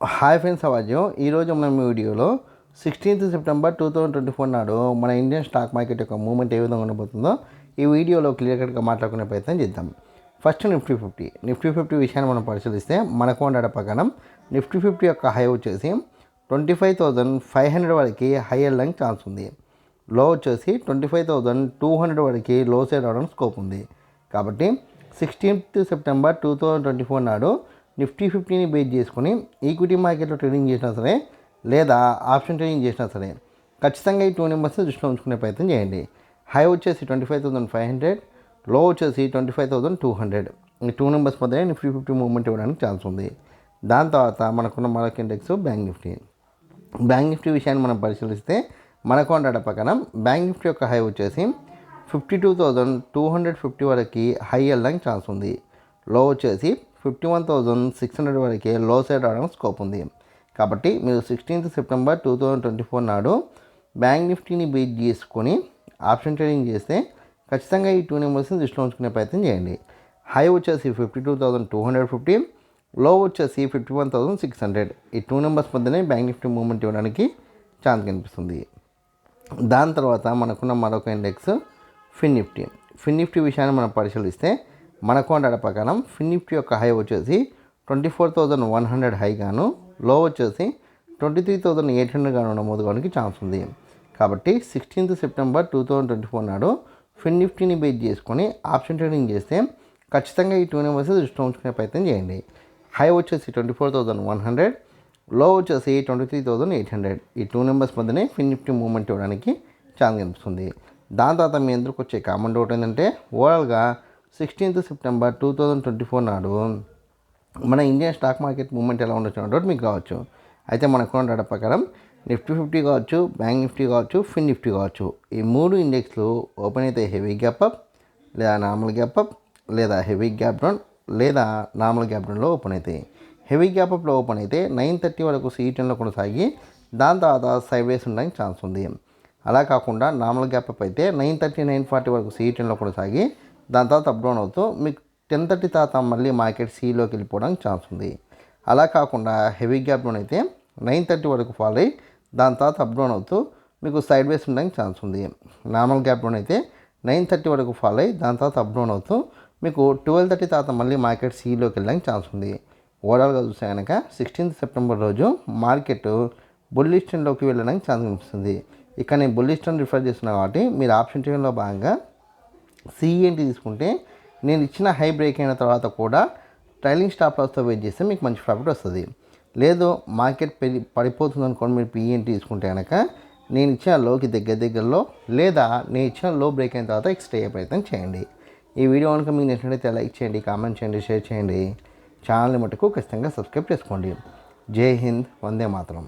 Hi friends అవాజ్యం ఈరోజు మనం వీడియోలో sixteenth September two thousand twenty four నాడు మన ఇండియన్ స్టాక్ మార్కెట్ యొక్క మూమెంట్ ఏ విధంగా ఉండబోతుందో ఈ వీడియోలో క్లియర్ కట్గా మాట్లాడుకునే ప్రయత్నం చేద్దాం. First Nifty fifty Nifty fifty విషయాన్ని మనం పరిశీలిస్తే మనకు ఉండడం ప్రకారం నిఫ్టీ ఫిఫ్టీ యొక్క హై వచ్చేసి twenty five thousand five hundred వరకు హై వెళ్ళడానికి ఛాన్స్ ఉంది. లో వచ్చేసి twenty five thousand two hundred వరకు లో సైడ్ అవడం స్కోప్ ఉంది. కాబట్టి sixteenth September two thousand twenty four నాడు నిఫ్టీ ఫిఫ్టీని బేస్ చేసుకుని ఈక్విటీ మార్కెట్లో ట్రేడింగ్ చేసినా సరే లేదా ఆప్షన్ ట్రేడింగ్ చేసినా సరే ఖచ్చితంగా ఈ టూ నెంబర్స్ దృష్టిలో ఉంచుకునే ప్రయత్నం చేయండి. హై వచ్చేసి ట్వంటీ ఫైవ్ థౌసండ్ ఫైవ్ హండ్రెడ్లో వచ్చేసి twenty five thousand two hundred. ఈ టూ నెంబర్స్ మధ్య నిఫ్టీ ఫిఫ్టీ మూవ్మెంట్ ఇవ్వడానికి ఛాన్స్ ఉంది. దాని తర్వాత మనకున్న మరొక index bank Nifty. Bank Nifty విషయాన్ని మనం పరిశీలిస్తే మనకు అంటాడ ప్రకారం బ్యాంక్ నిఫ్టీ యొక్క హై వచ్చేసి fifty two thousand two hundred fifty వరకు హై వెళ్ళడానికి ఛాన్స్ ఉంది. లో వచ్చేసి fifty one thousand six hundred వరకే లో సైడ్ రావడానికి స్కోప్ ఉంది. కాబట్టి మీరు sixteenth September two thousand twenty four నాడు బ్యాంక్ నిఫ్టీని బీట్ చేసుకొని ఆప్షన్ ట్రేడింగ్ చేస్తే ఖచ్చితంగా ఈ టూ నెంబర్స్ని దృష్టిలో ఉంచుకునే ప్రయత్నం చేయండి. హై వచ్చేసి fifty two thousand two hundred fifty low వచ్చేసి fifty one thousand six hundred ఈ టూ నెంబర్స్ మధ్యనే బ్యాంక్ నిఫ్టీ మూవ్మెంట్ ఇవ్వడానికి ఛాన్స్ కనిపిస్తుంది. దాని తర్వాత మనకున్న మరొక index Fin Nifty Fin Nifty విషయాన్ని మనం పరిశీలిస్తే మనకొండ ప్రకారం ఫిన్ నిఫ్టీ యొక్క హై వచ్చేసి twenty four thousand one hundred high గాను లో వచ్చేసి twenty three thousand eight hundred గాను నమోదు కావడానికి ఛాన్స్ ఉంది. కాబట్టి sixteenth September two thousand twenty four నాడు ఫిన్ నిఫ్టీని బేస్ చేసుకొని ఆప్షన్ ట్రేడింగ్ చేస్తే ఖచ్చితంగా ఈ టూ నెంబర్స్ దృష్టిలో ఉంచుకునే ప్రయత్నం చేయండి. హై వచ్చేసి ట్వంటీ ఫోర్ థౌజండ్ వన్ హండ్రెడ్లో వచ్చేసి twenty three thousand eight hundred. ఈ టూ నెంబర్స్ మధ్యనే ఫిన్ నిఫ్టీ మూవ్మెంట్ ఇవ్వడానికి ఛాన్స్ కనిపిస్తుంది. దాని తర్వాత మీ అందరికి వచ్చే కామెంట్ ఒకటి ఏంటంటే ఓవరాల్గా sixteenth September two thousand twenty four నాడు మన ఇండియన్ స్టాక్ మార్కెట్ మూమెంట్ ఎలా ఉండొచ్చు అన్నట్టు మీకు రావచ్చు అయితే మనకు ఉన్న డేటా ప్రకారం నిఫ్టీ ఫిఫ్టీ కావచ్చు బ్యాంక్ నిఫ్టీ కావచ్చు ఫిన్ నిఫ్టీ కావచ్చు. ఈ మూడు ఇండెక్స్లు ఓపెన్ అయితే హెవీ గ్యాప్ అప్ లేదా నార్మల్ గ్యాప్ అప్ లేదా హెవీ గ్యాప్ డౌన్ లేదా నార్మల్ గ్యాప్ డౌన్లో ఓపెన్ అవుతాయి హెవీ గ్యాప్ అప్లో ఓపెన్ అయితే నైన్ థర్టీ వరకు సీటన్లో కొనసాగి దాని తర్వాత సైడ్ వేస్ ఉండడానికి ఛాన్స్ ఉంది. అలా కాకుండా నార్మల్ గ్యాప్ అప్ అయితే నైన్ థర్టీ నైన్ ఫార్టీ వరకు సీటన్లో కొనసాగి దాని తర్వాత అప్ డౌన్ అవుతూ మీకు టెన్ థర్టీ తర్వాత మళ్ళీ మార్కెట్ సీలోకి వెళ్ళిపోవడానికి ఛాన్స్ ఉంది. అలా కాకుండా హెవీ గ్యాప్ డౌన్ అయితే నైన్ థర్టీ వరకు ఫాలో అయ్యి దాని తర్వాత అప్ డౌన్ అవుతూ మీకు సైడ్ వేస్ ఉండడానికి ఛాన్స్ ఉంది. నార్మల్ గ్యాప్ డౌన్ అయితే నైన్ థర్టీ వరకు ఫాలో అయ్యి దాని తర్వాత అప్ డౌన్ అవుతూ మీకు ట్వెల్వ్ థర్టీ తర్వాత మళ్ళీ మార్కెట్ సీలోకి వెళ్ళడానికి ఛాన్స్ ఉంది. ఓవరాల్గా చూస్తే కనుక సిక్స్టీన్త్ సెప్టెంబర్ రోజు మార్కెట్ బుల్లిస్టన్లోకి వెళ్ళడానికి ఛాన్స్ కనిపిస్తుంది. ఇక్కడ నేను బుల్లిస్టన్ రిఫర్ చేస్తున్నా కాబట్టి మీరు ఆప్షన్ ట్రేడ్లో భాగంగా సిఈఎన్టీ తీసుకుంటే నేను ఇచ్చిన హై బ్రేక్ అయిన తర్వాత కూడా ట్రైలింగ్ స్టాప్ లాస్తో వెయిట్ చేస్తే మీకు మంచి ప్రాఫిట్ వస్తుంది. లేదు మార్కెట్ పెరిగి పడిపోతుంది అనుకోండి మీరు పిఈఎన్టీ తీసుకుంటే కనుక నేను ఇచ్చిన లోకి దగ్గర దగ్గరలో లేదా నేను ఇచ్చిన లో బ్రేక్ అయిన తర్వాత ఎక్స్ట్రా అయ్యే ప్రయత్నం చేయండి. ఈ వీడియో కనుక మీకు నచ్చినట్లయితే లైక్ చేయండి కామెంట్ చేయండి షేర్ చేయండి. ఛానల్ని మటుకు ఖచ్చితంగా సబ్స్క్రైబ్ చేసుకోండి. జై హింద్ వందే మాత్రం.